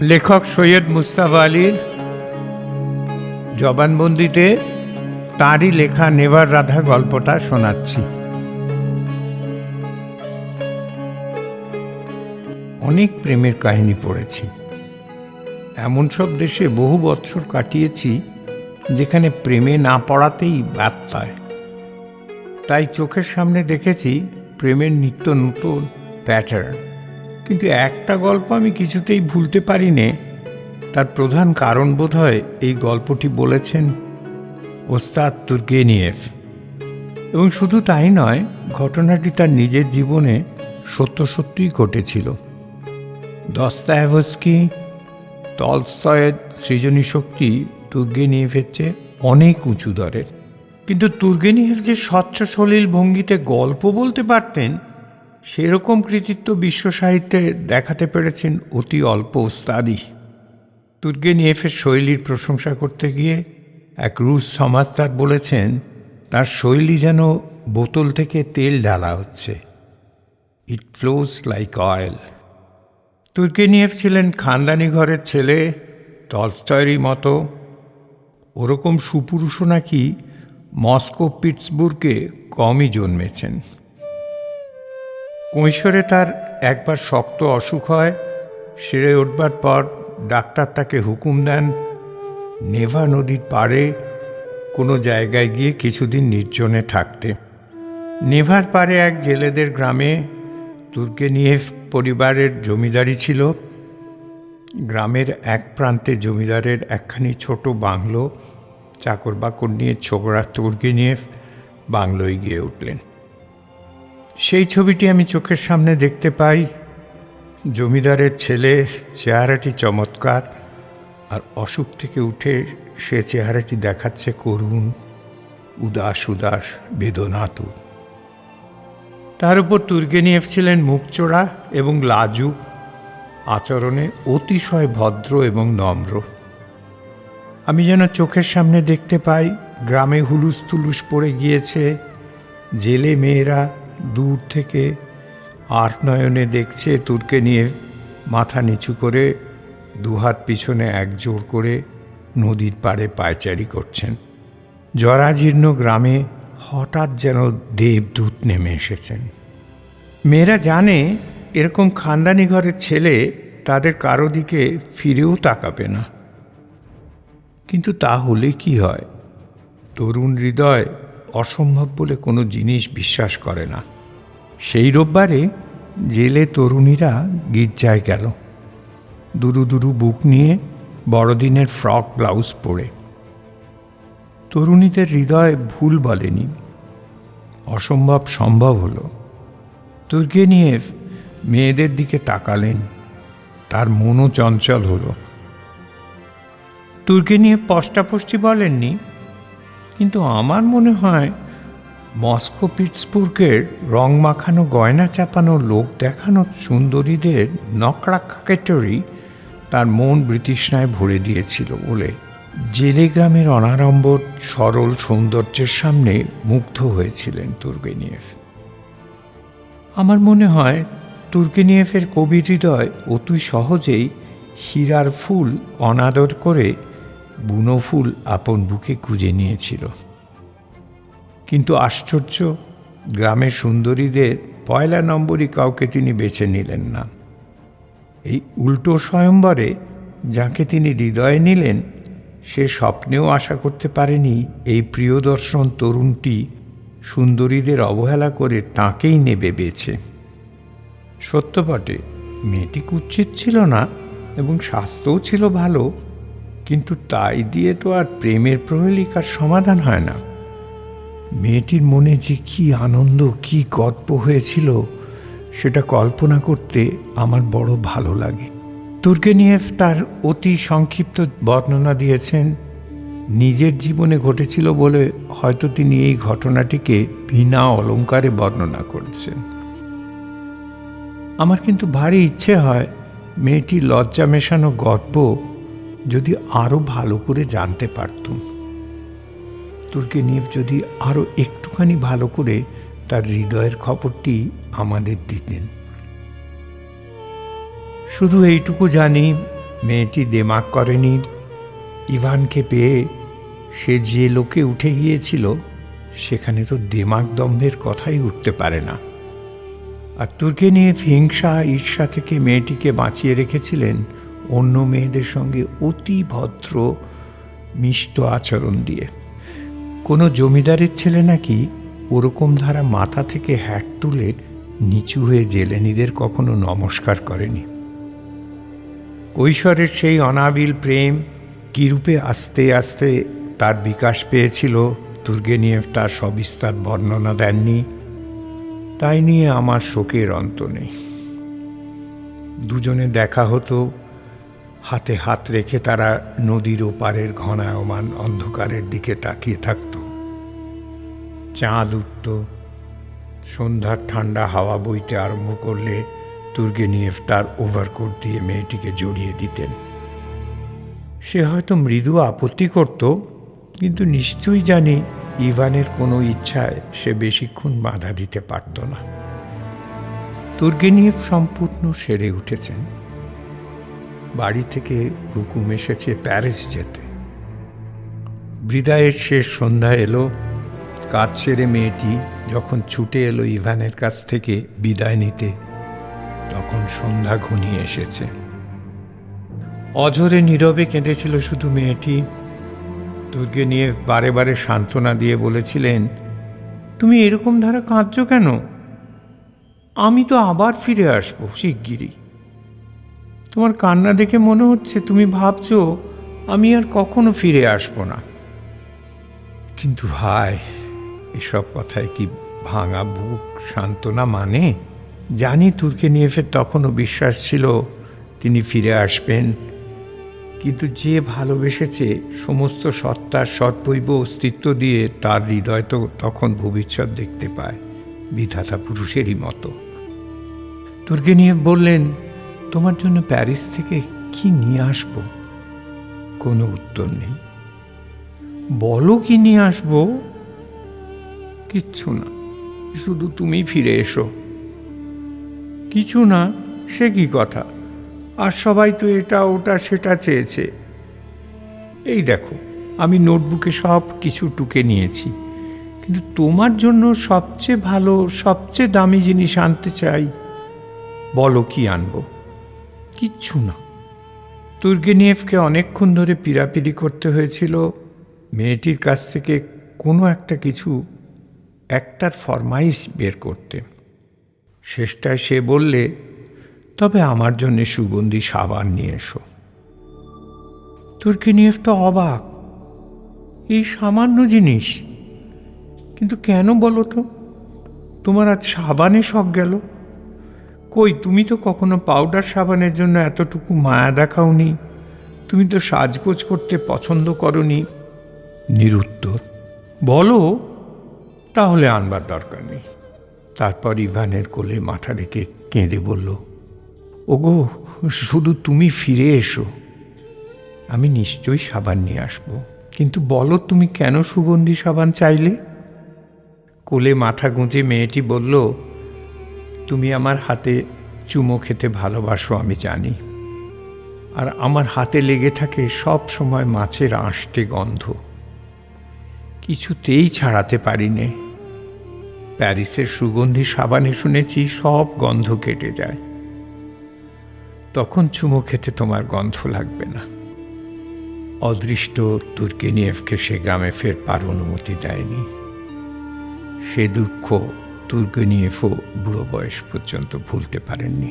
লেখক সৈয়দ মুস্তাফা আলীর জবানবন্দিতে তাঁরই লেখা নেভার রাধা গল্পটা শোনাচ্ছি। অনেক প্রেমের কাহিনী পড়েছি। এমন সব দেশে বহু বছর কাটিয়েছি যেখানে প্রেমে না পড়াতেই বার্তায় তাই চোখের সামনে দেখেছি প্রেমের নিত্য নতুন প্যাটার্ন কিন্তু একটা গল্প আমি কিছুতেই ভুলতে পারি নে তার প্রধান কারণ বোধ হয় এই গল্পটি বলেছেন ওস্তাদ তুর্গেনিয়েভ এবং শুধু তাই নয়, ঘটনাটি তার নিজের জীবনে সত্য সত্যিই ঘটেছিল। দস্তায়েভস্কি, তলস্তয়ের সৃজনী শক্তি তুর্গেনিয়েভের চেয়ে অনেক উঁচু দরের। কিন্তু তুর্গেনিয়েভ যে স্বচ্ছ সলিল ভঙ্গিতে গল্প বলতে পারতেন সেরকম কৃতিত্ব বিশ্ব সাহিত্যে দেখাতে পেরেছেন অতি অল্প ওস্তাদি তুর্গেনিয়েফের শৈলীর প্রশংসা করতে গিয়ে এক রুশ সমাজদার বলেছেন, তার শৈলী যেন বোতল থেকে তেল ঢালা হচ্ছে। It flows like oil Turgenev ছিলেন খানদানি ঘরের ছেলে টলস্টয়েরই মতো। ওরকম সুপুরুষও নাকি মস্কো, পিটসবুর্গে কমই জন্মেছেন। কৈশোরে তার একবার শক্ত অসুখ হয় সেরে উঠবার পর ডাক্তার তাকে হুকুম দেন, নেভা নদীর পাড়ে কোনো জায়গায় গিয়ে কিছুদিন নির্জনে থাকতে। নেভার পাড়ে এক জেলেদের গ্রামে তুর্গেনিয়েভ পরিবারের জমিদারি ছিল। গ্রামের এক প্রান্তে জমিদারের একখানি ছোট বাংলো চাকর বাকর নিয়ে ছোকরা তুর্গেনিয়েভ বাংলোয় গিয়ে উঠলেন। সেই ছবিটি আমি চোখের সামনে দেখতে পাই। জমিদারের ছেলে, চেহারাটি চমৎকার, আর অসুখ থেকে উঠে সে চেহারাটি দেখাচ্ছে করুণ, উদাস উদাস বেদনাতু তার উপর তুর্গেনিয়েভ ছিলেন মুখচোড়া এবং লাজুক, আচরণে অতিশয় ভদ্র এবং নম্র। আমি যেন চোখের সামনে দেখতে পাই, গ্রামে হুলুস তুলুস পড়ে গিয়েছে, জেলে মেয়েরা দূর থেকে আট নয়নে দেখছে তুর্কে নিয়ে মাথা নিচু করে, দুহাত পিছনে একজোর করে নদীর পাড়ে পায়চারি করছেন। জরাজীর্ণ গ্রামে হঠাৎ যেন দেবদূত নেমে এসেছেন। মেয়েরা জানে এরকম খানদানি ঘরের ছেলে তাদের কারও দিকে ফিরেও তাকাবে না। কিন্তু তা হলে কি হয়? তরুণ হৃদয় অসম্ভব বলে কোনো জিনিস বিশ্বাস করে না। সেই রোববারে জেলে তরুণীরা গির্জায় গেল। দুরু দুরু বুক নিয়ে বড়দিনের ফ্রক, ব্লাউজ পরে। তরুণীদের হৃদয় ভুল বলেনি। অসম্ভব সম্ভব হলো। তুর্গেনিয়েভ মেয়েদের দিকে তাকালেন। তার মনও চঞ্চল হলো। তুর্গেনিয়েভ পষ্টাপষ্টি বলেননি কিন্তু আমার মনে হয় মস্কো পিটসবুর্গের রং মাখানো গয়না চাপানো লোক দেখানো সুন্দরীদের নকড়া কাকেটরি তার মন বৃতৃষ্ণায় ভরে দিয়েছিল বলে জেলে গ্রামের অনারম্বর সরল সৌন্দর্যের সামনে মুগ্ধ হয়েছিলেন তুর্গেনিয়েফ আমার মনে হয় তুর্গেনিয়েফের কবির হৃদয় অতি সহজেই হীরার ফুল অনাদর করে বুনো ফুল আপন বুকে খুঁজে নিয়েছিল। কিন্তু আশ্চর্য, গ্রামের সুন্দরীদের পয়লা নম্বরই কাউকে তিনি বেছে নিলেন না। এই উল্টো স্বয়ম্বরে যাকে তিনি হৃদয়ে নিলেন, সে স্বপ্নেও আশা করতে পারেনি এই প্রিয়দর্শন তরুণটি সুন্দরীদের অবহেলা করে তাঁকেই নেবে বেছে। সত্য বটে মেয়েটি কুচ্ছিত ছিল না এবং স্বাস্থ্যও ছিল ভালো কিন্তু তাই দিয়ে তো আর প্রেমের প্রহেলিকার সমাধান হয় না। মেয়েটির মনে যে কি আনন্দ, কি গল্প হয়েছিল, সেটা কল্পনা করতে আমার বড় ভালো লাগে। তুর্গেনিয়েভ তার অতি সংক্ষিপ্ত বর্ণনা দিয়েছেন, নিজের জীবনে ঘটেছিল বলে হয়তো তিনি এই ঘটনাটিকে বিনা অলঙ্কারে বর্ণনা করেছেন। আমার কিন্তু ভারী ইচ্ছে হয় মেয়েটির লজ্জা মেশানো গল্প যদি আরও ভালো করে জানতে পারতুম। তুর্গেনিয়েভ যদি আরও একটুখানি ভালো করে তার হৃদয়ের খবরটি আমাদের দিতেন। শুধু এইটুকু জানি, মেয়েটি দেমাক করেনি। ইভানকে পেয়ে সে যে লোকে উঠে গিয়েছিল, সেখানে তো দেমাক দম্ভের কথাই উঠতে পারে না। আর তুর্কে নিয়ে হিংসা, ঈর্ষা থেকে মেয়েটিকে বাঁচিয়ে রেখেছিলেন অন্য মেয়েদের সঙ্গে অতি ভদ্র, মিষ্ট আচরণ দিয়ে। কোনো জমিদারের ছেলে নাকি ওরকম ধারা মাথা থেকে হ্যাট তুলে নিচু হয়ে জেলেনিদের কখনো নমস্কার করেনি। কৈশোরের সেই অনাবিল প্রেম কিরূপে আস্তে আস্তে তার বিকাশ পেয়েছিল তুর্গেনিয়েভ তার সবিস্তার বর্ণনা দেননি, তাই নিয়ে আমার শোকের অন্ত নেই। দুজনে দেখা হতো হাতে হাত রেখে তারা নদীর ওপারের ঘনায়মান অন্ধকারের দিকে তাকিয়ে থাকত। চাঁদ উঠত। সন্ধ্যার ঠান্ডা হাওয়া বইতে আরম্ভ করলে তুর্গেনিয়েভ তার ওভারকোট দিয়ে মেয়েটিকে জড়িয়ে দিতেন। সে হয়তো মৃদু আপত্তি করত, কিন্তু নিশ্চয়ই জানি ইভানের কোনো ইচ্ছায় সে বেশিক্ষণ বাধা দিতে পারত না। তুর্গেনিয়েভ সম্পূর্ণ সেরে উঠেছেন। বাড়ি থেকে হুকুম এসেছে প্যারিস যেতে। বিদায়ের শেষ সন্ধ্যা এলো। কাজ সেরে মেয়েটি যখন ছুটে এলো ইভানের কাছ থেকে বিদায় নিতে, তখন সন্ধ্যা ঘনিয়ে এসেছে। অঝরে নীরবে কেঁদেছিল শুধু মেয়েটি। দুর্গে নিয়ে বারে বারে সান্ত্বনা দিয়ে বলেছিলেন, তুমি এরকম ধারা কাঁদছ কেন? আমি তো আবার ফিরে আসব শিগগিরই। তোমার কান্না দেখে মনে হচ্ছে তুমি ভাবছ, আমি আর কখনো ফিরে আসব না। কিন্তু ভাই, এসব কথায় কি ভাঙা বুক সান্ত্বনা মানে? জানি তুর্কে নিয়ে ফের তখনও বিশ্বাস ছিল তিনি ফিরে আসবেন, কিন্তু যে ভালোবেসেছে সমস্ত সত্তার সৎবৈব অস্তিত্ব দিয়ে তার হৃদয় তো তখন ভবিষ্যৎ দেখতে পায়, বিধাতা পুরুষেরই মতো। তুর্গেনিয়েভ বললেন তোমার জন্য প্যারিস থেকে কি নিয়ে আসব? কোনো উত্তর নেই। বলো কি নিয়ে আসব? কিচ্ছু না। শুধু তুমি ফিরে এসো। কিছু না, সে কি কথা? আর সবাই তো এটা, ওটা, সেটা চেয়েছে। এই দেখো, আমি নোটবুকে সব কিছু টুকে নিয়েছি। কিন্তু তোমার জন্য সবচেয়ে ভালো, সবচেয়ে দামি জিনিস আনতে চাই। বলো কি আনব? কিচ্ছু না। তুর্গেনিয়েভকে অনেকক্ষণ ধরে পিরাপিরি করতে হয়েছিল। মেয়েটির কাছ থেকে কোনো একটা কিছু, একটার ফরমাইশ বের করতে। শেষটায় সে বললে, তবে আমার জন্য সুগন্ধি সাবান নিয়ে এসো। তুর্কিনিয়েভ তো অবাক। এই সামান্য জিনিস? কিন্তু কেন বলো তো? তোমার আজ সাবানে শখ গেল? কই, তুমি তো কখনো পাউডার সাবানের জন্য এতটুকু মায়া দেখাওনি। তুমি তো সাজগোজ করতে পছন্দ করনি। নিরুত্তর। বলো, তাহলে আনবার দরকার নেই। তারপর ইভানের কোলে মাথা রেখে কেঁদে বলল, ওগো, শুধু তুমি ফিরে এসো। আমি নিশ্চয়ই সাবান নিয়ে আসব। কিন্তু বলো, তুমি কেন সুগন্ধি সাবান চাইলে? কোলে মাথা গুঁজে মেয়েটি বলল তুমি আমার হাতে চুমো খেতে ভালোবাসো, আমি জানি। আর আমার হাতে লেগে থাকে সব সময় মাছের আঁশটে গন্ধ। কিছুতেই ছাড়াতে পারি নে প্যারিসের সুগন্ধি সাবানে শুনেছি সব গন্ধ কেটে যায়। তখন চুমো খেতে তোমার গন্ধ লাগবে না। অদৃষ্ট তুর্গেনিয়েভকে সে গ্রামে ফের পার অনুমতি দেয়নি। সে দুঃখ তুর্গেনিয়েভও বুড়ো বয়স পর্যন্ত ভুলতে পারেননি।